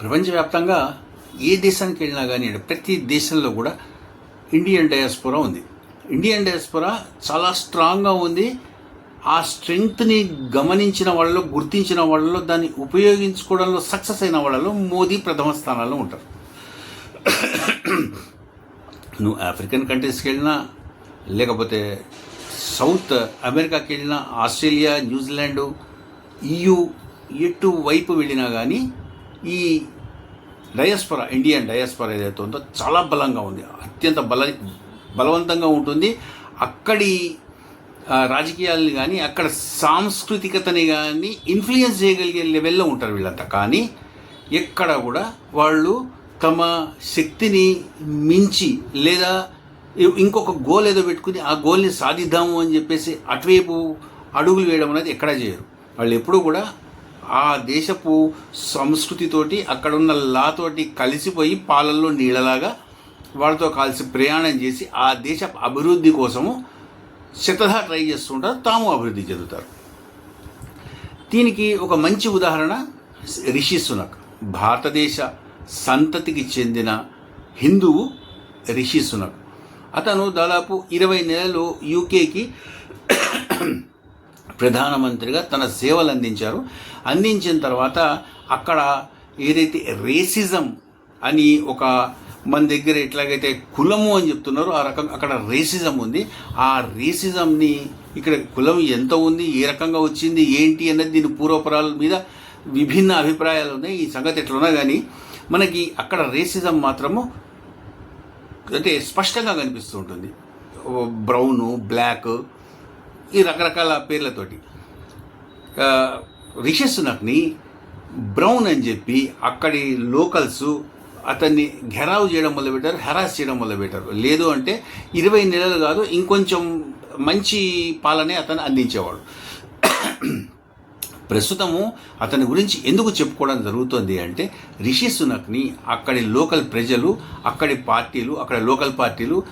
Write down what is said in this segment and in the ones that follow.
ప్రపంచవ్యాప్తంగా ఏ దేశానికి వెళ్ళినా కానీ ప్రతి దేశంలో కూడా ఇండియన్ డయాస్పోరా ఉంది. ఇండియన్ డయాస్పోరా చాలా స్ట్రాంగ్గా ఉంది. ఆ స్ట్రెంగ్త్ని గమనించిన వాళ్ళలో గుర్తించిన వాళ్ళలో దాన్ని ఉపయోగించుకోవడంలో సక్సెస్ అయిన వాళ్ళలో మోదీ ప్రథమ స్థానాల్లో ఉంటారు. నువ్వు ఆఫ్రికన్ కంట్రీస్కి వెళ్ళినా లేకపోతే సౌత్ అమెరికాకి వెళ్ళినా ఆస్ట్రేలియా న్యూజిలాండు ఈయు ఎటు వైపు వెళ్ళినా కానీ ఈ డయాస్పర ఇండియన్ డయాస్పరా ఏదైతే ఉందో చాలా బలంగా ఉంది. అత్యంత బల బలవంతంగా ఉంటుంది. అక్కడి ఆ, రాజకీయాలని కానీ అక్కడ సాంస్కృతికతని కానీ ఇన్ఫ్లుయెన్స్ చేయగలిగే లెవెల్లో ఉంటారు వీళ్ళంతా. కానీ ఎక్కడ కూడా వాళ్ళు తమ శక్తిని మించి లేదా ఇంకొక గోల్ ఏదో పెట్టుకుని ఆ గోల్ని సాధిద్దాము అని చెప్పేసి అటువైపు అడుగులు వేయడం అనేది ఎక్కడా చేయరు. వాళ్ళు ఎప్పుడూ కూడా ఆ దేశపు సంస్కృతితోటి అక్కడున్న లాతోటి కలిసిపోయి పాలల్లో నీళ్ళలాగా వాళ్ళతో కలిసి ప్రయాణం చేసి ఆ దేశ అభివృద్ధి కోసము శతధ ట్రై చేస్తుంటారు తాము అభివృద్ధి చెందుతారు. దీనికి ఒక మంచి ఉదాహరణ రిషి సునక్. భారతదేశ సంతతికి చెందిన హిందువు రిషి సునక్. అతను దాదాపు ఇరవై నెలలు యూకేకి ప్రధానమంత్రిగా తన సేవలు అందించారు. అందించిన తర్వాత అక్కడ ఏదైతే రేసిజం అని ఒక మన దగ్గర ఎట్లాగైతే కులము అని చెప్తున్నారో ఆ రకం అక్కడ రేసిజం ఉంది. ఆ రేసిజంని ఇక్కడ కులం ఎంత ఉంది ఏ రకంగా వచ్చింది ఏంటి అన్నది దీని పూర్వపరాల మీద విభిన్న అభిప్రాయాలు ఉన్నాయి. ఈ సంగతి ఎట్లున్నా కానీ మనకి అక్కడ రేసిజం మాత్రము అంటే స్పష్టంగా కనిపిస్తూ ఉంటుంది. బ్రౌను బ్లాక్ ఈ రకరకాల పేర్లతోటి. ఆ, నక్ని బ్రౌన్ అని చెప్పి అక్కడి లోకల్స్ అతన్ని ఘెరావు చేయడం మొదలుపెట్టారు హెరాస్ చేయడం మొదలుపెట్టారు లేదు అంటే ఇరవై నెలలు కాదు ఇంకొంచెం మంచి పాలనే అతను అందించేవాడు. ప్రస్తుతము అతని గురించి ఎందుకు చెప్పుకోవడం జరుగుతుంది అంటే రిషి సునక్ని అక్కడి లోకల్ ప్రజలు అక్కడి పార్టీలు అక్కడ లోకల్ పార్టీలు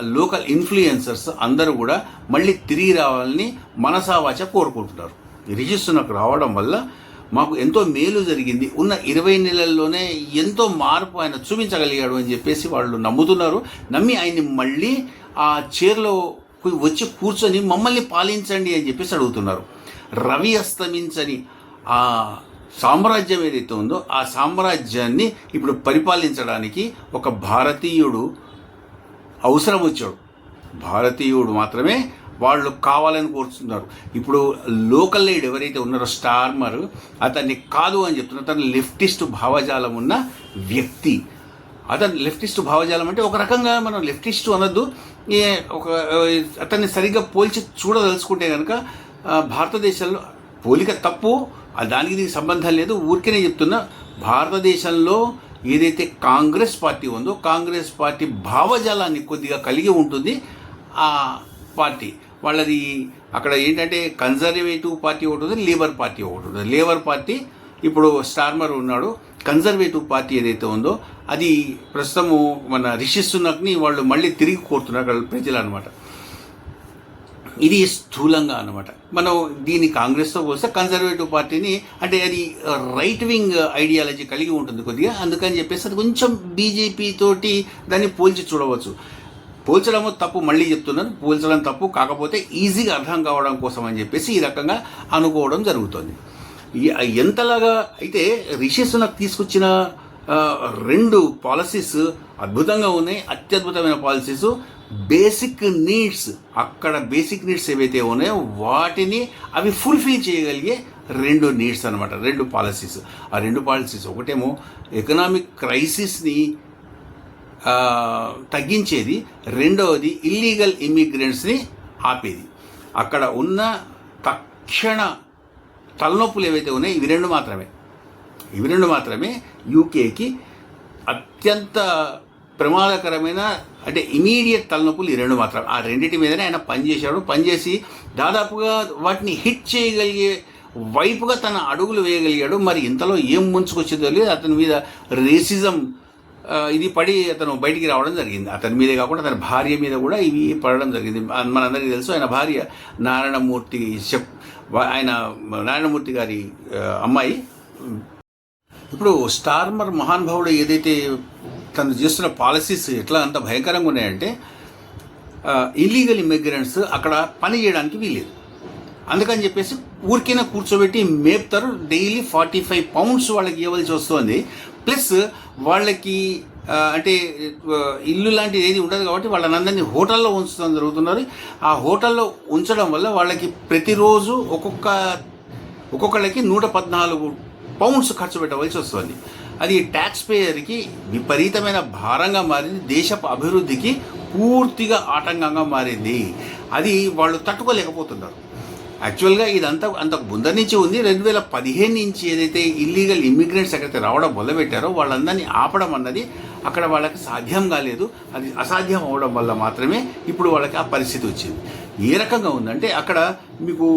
లోకల్ ఇన్ఫ్లుయెన్సర్స్ అందరూ కూడా మళ్ళీ తిరిగి రావాలని మనసావాచ కోరుకుంటున్నారు. రిషి సునక్ రావడం వల్ల మాకు ఎంతో మేలు జరిగింది. ఉన్న ఇరవై నెలల్లోనే ఎంతో మార్పు ఆయన చూపించగలిగాడు అని చెప్పేసి వాళ్ళు నమ్ముతున్నారు. నమ్మి ఆయన్ని మళ్ళీ ఆ చైర్లో వచ్చి కూర్చొని మమ్మల్ని పాలించండి అని చెప్పేసి అడుగుతున్నారు. రవి అస్తమించని ఆ సామ్రాజ్యం ఏదైతే ఉందో ఆ సామ్రాజ్యాన్ని ఇప్పుడు పరిపాలించడానికి ఒక భారతీయుడు అవసరం వచ్చాడు. భారతీయుడు మాత్రమే వాళ్ళు కావాలని కోరుతున్నారు. ఇప్పుడు లోకల్ లీడ్ ఎవరైతే ఉన్నారో స్టార్మర్ అతన్ని కాదు అని చెప్తున్నారు. అతను లెఫ్టిస్ట్ భావజాలం ఉన్న వ్యక్తి. అతను లెఫ్టిస్ట్ భావజాలం అంటే ఒక రకంగా మనం లెఫ్టిస్ట్ అనొద్దు. ఒక అతన్ని సరిగ్గా పోల్చి చూడదలుచుకుంటే కనుక భారతదేశంలో పోలిక తప్పు దానికి దీనికి సంబంధం లేదు. ఊరికేనే చెప్తున్నా భారతదేశంలో ఏదైతే కాంగ్రెస్ పార్టీ ఉందో కాంగ్రెస్ పార్టీ భావజాలాన్ని కొద్దిగా కలిగి ఉంటుంది ఆ పార్టీ. వాళ్ళది అక్కడ ఏంటంటే కన్జర్వేటివ్ పార్టీ ఒకటి ఉంది లేబర్ పార్టీ ఒకటి ఉంది. లేబర్ పార్టీ ఇప్పుడు స్టార్మర్ ఉన్నాడు. కన్జర్వేటివ్ పార్టీ ఏదైతే ఉందో అది ప్రస్తుతము మన రిషి సునక్ని వాళ్ళు మళ్ళీ తిరిగి కోరుతున్నారు అక్కడ ప్రజలు అనమాట ఇది స్థూలంగా అనమాట మనం దీన్ని కాంగ్రెస్తో పోస్తే కన్జర్వేటివ్ పార్టీని అంటే అది రైట్ వింగ్ ఐడియాలజీ కలిగి ఉంటుంది కొద్దిగా. అందుకని చెప్పేసి అది కొంచెం బీజేపీ తోటి దాన్ని పోల్చి చూడవచ్చు. పోల్చడము తప్పు మళ్ళీ చెప్తున్నాను. పోల్చడం తప్పు కాకపోతే ఈజీగా అర్థం కావడం కోసం అని చెప్పేసి ఈ రకంగా అనుకోవడం జరుగుతుంది. ఎంతలాగా అయితే రిషి సునక్ తీసుకొచ్చిన రెండు పాలసీస్ అద్భుతంగా ఉన్నాయి. అత్యద్భుతమైన పాలసీస్ బేసిక్ నీడ్స్ అక్కడ బేసిక్ నీడ్స్ ఏవైతే ఉన్నాయో వాటిని అవి ఫుల్ఫిల్ చేయగలిగే రెండు నీడ్స్ అనమాట రెండు పాలసీస్. ఆ రెండు పాలసీస్ ఒకటేమో ఎకనామిక్ క్రైసిస్ని తగ్గించేది. రెండవది ఇల్లీగల్ ఇమిగ్రెంట్స్ని ఆపేది. అక్కడ ఉన్న తక్షణ తలనొప్పులు ఏవైతే ఉన్నాయో ఇవి రెండు మాత్రమే. ఇవి రెండు మాత్రమే యూకేకి అత్యంత ప్రమాదకరమైన అంటే ఇమీడియట్ తలనొప్పులు ఈ రెండు మాత్రం. ఆ రెండింటి మీదనే ఆయన పనిచేశాడు. పనిచేసి దాదాపుగా వాటిని హిట్ చేయగలిగే వైపుగా తన అడుగులు వేయగలిగాడు. మరి ఇంతలో ఏం ముంచుకొచ్చిందో లేదు అతని మీద రేసిజం ఇది పడి అతను బయటికి రావడం జరిగింది. అతని మీదే కాకుండా అతని భార్య మీద కూడా ఇవి పడడం జరిగింది. మన- మనందరికీ తెలుసు ఆయన భార్య నారాయణమూర్తి చెప్ ఆయన నారాయణమూర్తి గారి అమ్మాయి. ఇప్పుడు స్టార్మర్ మహానుభావుడు ఏదైతే తను చేస్తున్న పాలసీస్ ఎట్లా అంత భయంకరంగా ఉన్నాయంటే ఇల్లీగల్ ఇమ్మిగ్రెంట్స్ అక్కడ పని చేయడానికి వీలేదు అందుకని చెప్పేసి ఊరికైనా కూర్చోబెట్టి మేపుతారు. డైలీ ఫార్టీ ఫైవ్ పౌండ్స్ వాళ్ళకి ఇవ్వవలసి వస్తుంది. ప్లస్ వాళ్ళకి అంటే ఇల్లు లాంటిది ఏది ఉండదు కాబట్టి వాళ్ళనందరినీ హోటల్లో ఉంచడం జరుగుతున్నారు ఆ హోటల్లో ఉంచడం వల్ల వాళ్ళకి ప్రతిరోజు ఒక్కొక్క ఒక్కొక్కళ్ళకి నూట పద్నాలుగు పౌండ్స్ ఖర్చు పెట్టవలసి వస్తుంది. అది ట్యాక్స్ పేయర్కి విపరీతమైన భారంగా మారింది దేశపు అభివృద్ధికి పూర్తిగా ఆటంకంగా మారింది. అది వాళ్ళు తట్టుకోలేకపోతున్నారు. యాక్చువల్గా ఇదంతా అంత ముందర నుంచి ఉంది. రెండు వేల పదిహేను నుంచి ఏదైతే ఇల్లీగల్ ఇమ్మిగ్రెంట్స్ ఎక్కడైతే రావడం మొదలుపెట్టారో వాళ్ళందరినీ ఆపడం అన్నది అక్కడ వాళ్ళకి సాధ్యం కాలేదు. అది అసాధ్యం అవడం వల్ల మాత్రమే ఇప్పుడు వాళ్ళకి ఆ పరిస్థితి వచ్చింది. ఏ రకంగా ఉందంటే అక్కడ మీకు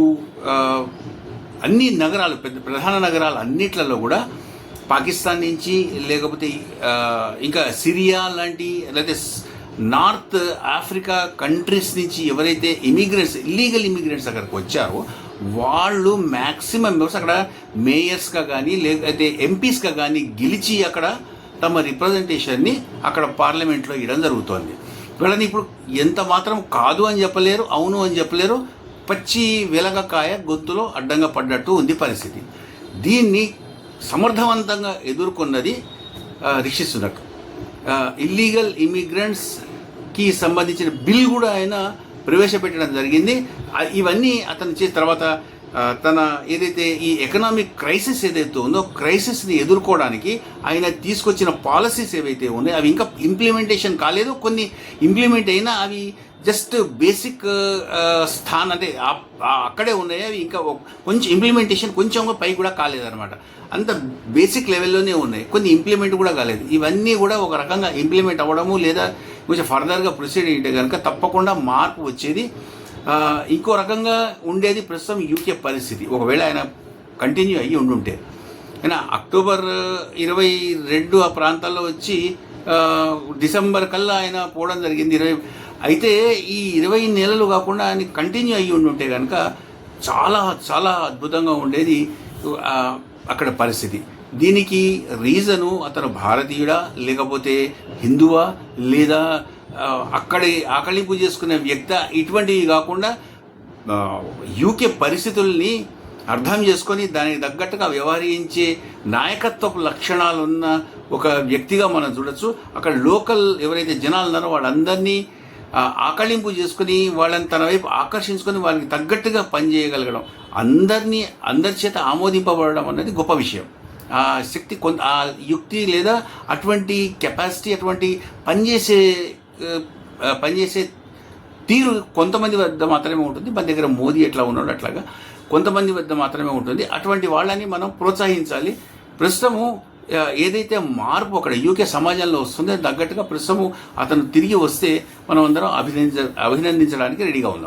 అన్ని నగరాలు పెద్ద ప్రధాన నగరాలు అన్నిట్లలో కూడా పాకిస్తాన్ నుంచి లేకపోతే ఇంకా సిరియా లాంటి లేకపోతే నార్త్ ఆఫ్రికా కంట్రీస్ నుంచి ఎవరైతే ఇమిగ్రెంట్స్ ఇల్లీగల్ ఇమిగ్రెంట్స్ అక్కడికి వచ్చారో వాళ్ళు మ్యాక్సిమం మెంబర్స్ అక్కడ మేయర్స్గా కానీ లేకపోతే ఎంపీస్గా కానీ గెలిచి అక్కడ తమ రిప్రజెంటేషన్ని అక్కడ పార్లమెంట్లో ఇవ్వడం జరుగుతోంది. వీళ్ళని ఇప్పుడు ఎంత మాత్రం కాదు అని చెప్పలేరు అవును అని చెప్పలేరు పచ్చి వెలగకాయ గొంతులో అడ్డంగా పడ్డట్టు ఉంది పరిస్థితి. దీన్ని సమర్థవంతంగా ఎదుర్కొన్నది రిషి సునక్ ఇల్లీగల్ ఇమిగ్రెంట్స్కి సంబంధించిన బిల్ కూడా ఆయన ప్రవేశపెట్టడం జరిగింది. ఇవన్నీ అతను చేసిన తర్వాత తన ఏదైతే ఈ ఎకనామిక్ క్రైసిస్ ఏదైతే ఉందో క్రైసిస్ని ఎదుర్కోవడానికి ఆయన తీసుకొచ్చిన పాలసీస్ ఏవైతే ఉన్నాయో అవి ఇంకా ఇంప్లిమెంటేషన్ కాలేదు. కొన్ని ఇంప్లిమెంట్ అయినా అవి జస్ట్ బేసిక్ స్థాన్ అంటే అక్కడే ఉన్నాయి. అవి ఇంకా కొంచెం ఇంప్లిమెంటేషన్ కొంచెం పై కూడా కాలేదన్నమాట. అంత బేసిక్ లెవెల్లోనే ఉన్నాయి. కొన్ని ఇంప్లిమెంట్ కూడా కాలేదు. ఇవన్నీ కూడా ఒక రకంగా ఇంప్లిమెంట్ అవ్వడము లేదా కొంచెం ఫర్దర్గా ప్రొసీడ్ అయితే కనుక తప్పకుండా మార్పు వచ్చేది ఇంకో రకంగా ఉండేది ప్రస్తుతం యూకే పరిస్థితి. ఒకవేళ ఆయన కంటిన్యూ అయ్యి ఉండుంటే. అయినా అక్టోబర్ ఇరవై రెండు ఆ ప్రాంతాల్లో వచ్చి డిసెంబర్ కల్లా ఆయన పోవడం జరిగింది. ఇరవై అయితే ఈ ఇరవై నెలలు కాకుండా ఆయన కంటిన్యూ అయ్యి ఉండుంటే కనుక చాలా చాలా అద్భుతంగా ఉండేది అక్కడ పరిస్థితి. దీనికి రీజను అతను భారతీయుడా లేకపోతే హిందువా లేదా అక్కడి ఆకలింపు చేసుకునే వ్యక్త ఇటువంటివి కాకుండా యూకే పరిస్థితుల్ని అర్థం చేసుకొని దానికి తగ్గట్టుగా వ్యవహరించే నాయకత్వపు లక్షణాలున్న ఒక వ్యక్తిగా మనం చూడొచ్చు. అక్కడ లోకల్ ఎవరైతే జనాలు ఉన్నారో వాళ్ళందరినీ ఆకళింపు చేసుకుని వాళ్ళని తన వైపు ఆకర్షించుకొని వాళ్ళకి తగ్గట్టుగా పనిచేయగలగడం అందరినీ అందరి చేత ఆమోదింపబడడం అనేది గొప్ప విషయం. ఆ శక్తి కొంత ఆ యుక్తి లేదా అటువంటి కెపాసిటీ అటువంటి పనిచేసే పనిచేసే తీరు కొంతమంది వద్ద మాత్రమే ఉంటుంది. మన దగ్గర మోదీ ఎట్లా ఉన్నాడు అట్లాగా కొంతమంది వద్ద మాత్రమే ఉంటుంది. అటువంటి వాళ్ళని మనం ప్రోత్సహించాలి. ప్రస్తుతము ఏదైతే మార్పు అక్కడ యూకే సమాజంలో వస్తుందో తగ్గట్టుగా ప్రస్తుతము అతను తిరిగి వస్తే మనం అందరం అభినందించ అభినందించడానికి రెడీగా ఉన్నాం.